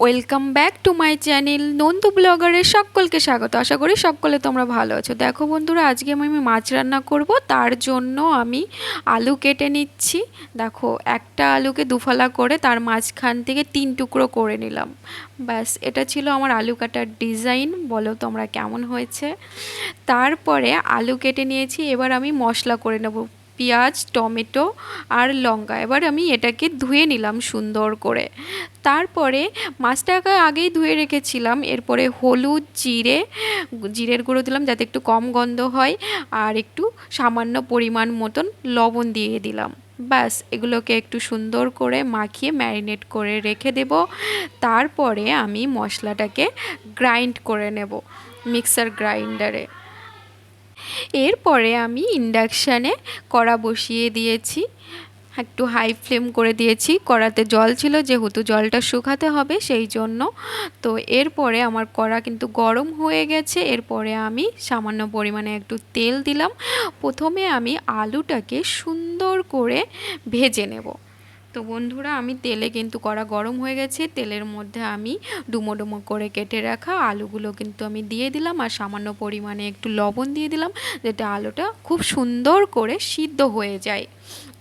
Welcome back to my channel Nandu ব্লগারের সকলকে স্বাগত। আশা করি সকলে তোমরা ভালো আছো। দেখো বন্ধুরা, আজকে আমি মাছ রান্না করব। তার জন্য আমি আলু কেটে নিচ্ছি। দেখো, একটা আলুকে দুফালা করে তার মাঝখান থেকে তিন টুকরো করে নিলাম। ব্যাস, এটা ছিল আমার আলু কাটার ডিজাইন। বলো তোমরা কেমন হয়েছে? তারপরে আলু কেটে নিয়েছি। এবার আমি মশলা করে নেব। পেঁয়াজ, টমেটো আর লঙ্কা। এবার আমি এটাকে ধুয়ে নিলাম সুন্দর করে। তারপরে মাছটাকে আগেই ধুয়ে রেখেছিলাম। এরপরে হলুদ, জিরে, জিরের গুঁড়ো দিলাম যাতে একটু কম গন্ধ হয় আর একটু সামান্য পরিমাণ মতন লবণ দিয়ে দিলাম। ব্যাস, এগুলোকে একটু সুন্দর করে মাখিয়ে ম্যারিনেট করে রেখে দেব। তারপরে আমি মশলাটাকে গ্রাইন্ড করে নেব, মিক্সার গ্রাইন্ডারে। এরপরে আমি ইন্ডাকশানে কড়া বসিয়ে দিয়েছি। একটু হাই ফ্লেম করে দিয়েছি। কড়াতে জল ছিল, যেহেতু জলটা শুকাতে হবে সেই জন্য। তো এরপরে আমার কড়া কিন্তু গরম হয়ে গেছে। এরপরে আমি সামান্য পরিমাণে একটু তেল দিলাম। প্রথমে আমি আলুটাকে সুন্দর করে ভেজে নেব। তো বন্ধুরা, আমি তেলে কিন্তু কড়া গরম হয়ে গেছে। তেলের মধ্যে আমি ডুমো ডুমো করে কেটে রাখা আলুগুলো কিন্তু আমি দিয়ে দিলাম আর সামান্য পরিমাণে একটু লবণ দিয়ে দিলাম যেটা আলুটা খুব সুন্দর করে সিদ্ধ হয়ে যায়।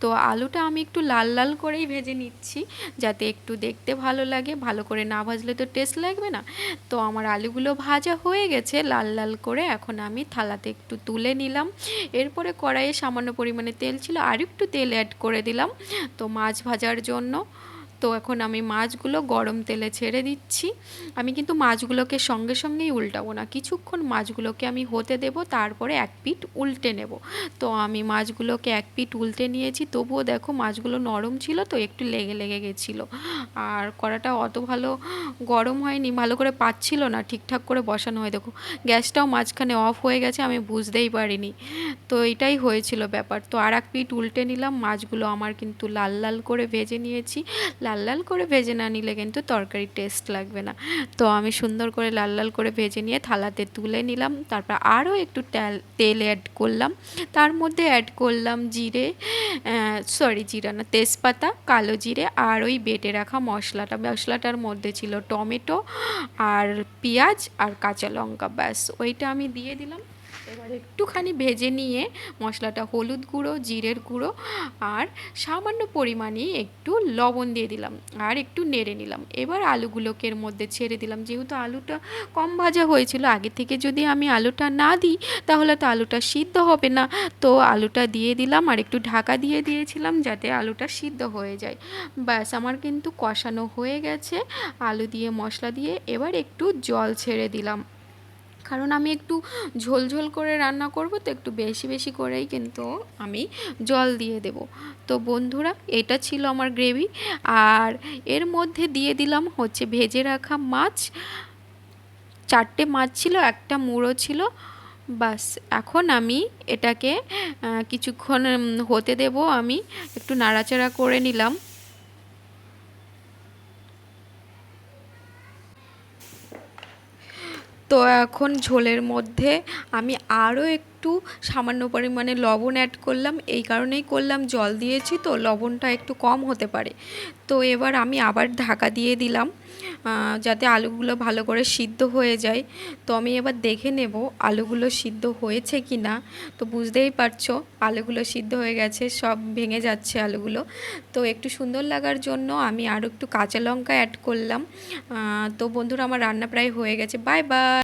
তো আলুটা আমি একটু লাল লাল করেই ভেজে নিচ্ছি, যাতে একটু দেখতে ভালো লাগে। ভালো করে না ভাজলে তো টেস্ট লাগবে না। তো আমার আলুগুলো ভাজা হয়ে গেছে লাল লাল করে, এখন আমি থালাতে একটু তুলে নিলাম। এরপরে কড়াইয়ে সামান্য পরিমাণে তেল ছিল আর একটু তেল অ্যাড করে দিলাম। তো মাছ ভাজার জন্য তো এখন আমি মাছগুলো গরম তেলে ছেড়ে দিচ্ছি। আমি কিন্তু মাছগুলোকে সঙ্গে সঙ্গেই উল্টাবো না। কিছুক্ষণ মাছগুলোকে আমি হতে দেব, তারপরে এক পিট উল্টে নেব। তো আমি মাছগুলোকে এক পিট উল্টে নিয়েছি। তবুও দেখো মাছগুলো নরম ছিল তো, একটু লেগে লেগে গেছিল। আর কড়াটা অত ভালো গরম হয়নি, ভালো করে পাচ্ছিল না, ঠিকঠাক করে বসানো হয়। দেখো, গ্যাসটাও মাঝখানে অফ হয়ে গেছে, আমি বুঝতেই পারিনি। তো এটাই হয়েছিল ব্যাপার। তো আর এক পিট উল্টে নিলাম। মাছগুলো আমার কিন্তু লাল লাল করে ভেজে নিয়েছি। লাল লাল করে ভেজে না নিলে কিন্তু তরকারি টেস্ট লাগবে না। তো আমি সুন্দর করে লাল লাল করে ভেজে নিয়ে থালাতে তুলে নিলাম, তারপর আরও একটু তেল অ্যাড করলাম। তার মধ্যে অ্যাড করলাম জিরে সরি জিরা না, তেজপাতা, কালো জিরে আর ওই বেটে রাখা মশলাটা। মশলাটার মধ্যে ছিল টমেটো আর পেঁয়াজ আর কাঁচা লঙ্কা, ব্যাস। ওইটা আমি দিয়ে দিলাম। এবার একটুখানি ভেজে নিয়ে মশলাটা হলুদ গুঁড়ো, জিরের গুঁড়ো আর সামান্য পরিমাণে একটু লবণ দিয়ে দিলাম আর একটু নেড়ে নিলাম। এবার আলুগুলোকে এর মধ্যে ছেড়ে দিলাম। যেহেতু আলুটা কম ভাজা হয়েছিল, আগে থেকে যদি আমি আলুটা না দিই তাহলে তো আলুটা সিদ্ধ হবে না। তো আলুটা দিয়ে দিলাম আর একটু ঢাকা দিয়ে দিয়েছিলাম যাতে আলুটা সিদ্ধ হয়ে যায়। ব্যাস, আমার কিন্তু কষানো হয়ে গেছে। আলু দিয়ে, মশলা দিয়ে এবার একটু জল ছেড়ে দিলাম। কারণ আমি একটু ঝোলঝোল করে রান্না করব, তো একটু বেশি বেশি করেই কিন্তু আমি জল দিয়ে দেব। তো বন্ধুরা, এটা ছিল আমার গ্রেভি। আর এর মধ্যে দিয়ে দিলাম হচ্ছে ভেজে রাখা মাছ। চারটে মাছ ছিল, একটা মুড়ো ছিল। বাস, এখন আমি এটাকে কিছুক্ষণ হতে দেব। আমি একটু নাড়াচাড়া করে নিলাম। তো এখন ঝোলের মধ্যে আমি আরও একটু সামান্য পরিমাণে লবণ অ্যাড করলাম। এই কারণেই করলাম। জল দিয়েছি তো, লবণটা একটু কম হতে পারে। তো এবার আমি আবার ঢাকা দিয়ে দিলাম যাতে আলুগুলো ভালো করে সিদ্ধ হয়ে যায়। তো আমি এবার দেখে নেব আলুগুলো সিদ্ধ হয়েছে কি না তো বুঝতেই পারছ, আলুগুলো সিদ্ধ হয়ে গেছে, সব ভেঙে যাচ্ছে আলুগুলো। তো একটু সুন্দর লাগার জন্য আমি আরও একটু কাঁচা লঙ্কা অ্যাড করলাম। তো বন্ধুরা, আমার রান্না প্রায় হয়ে গেছে। Bye bye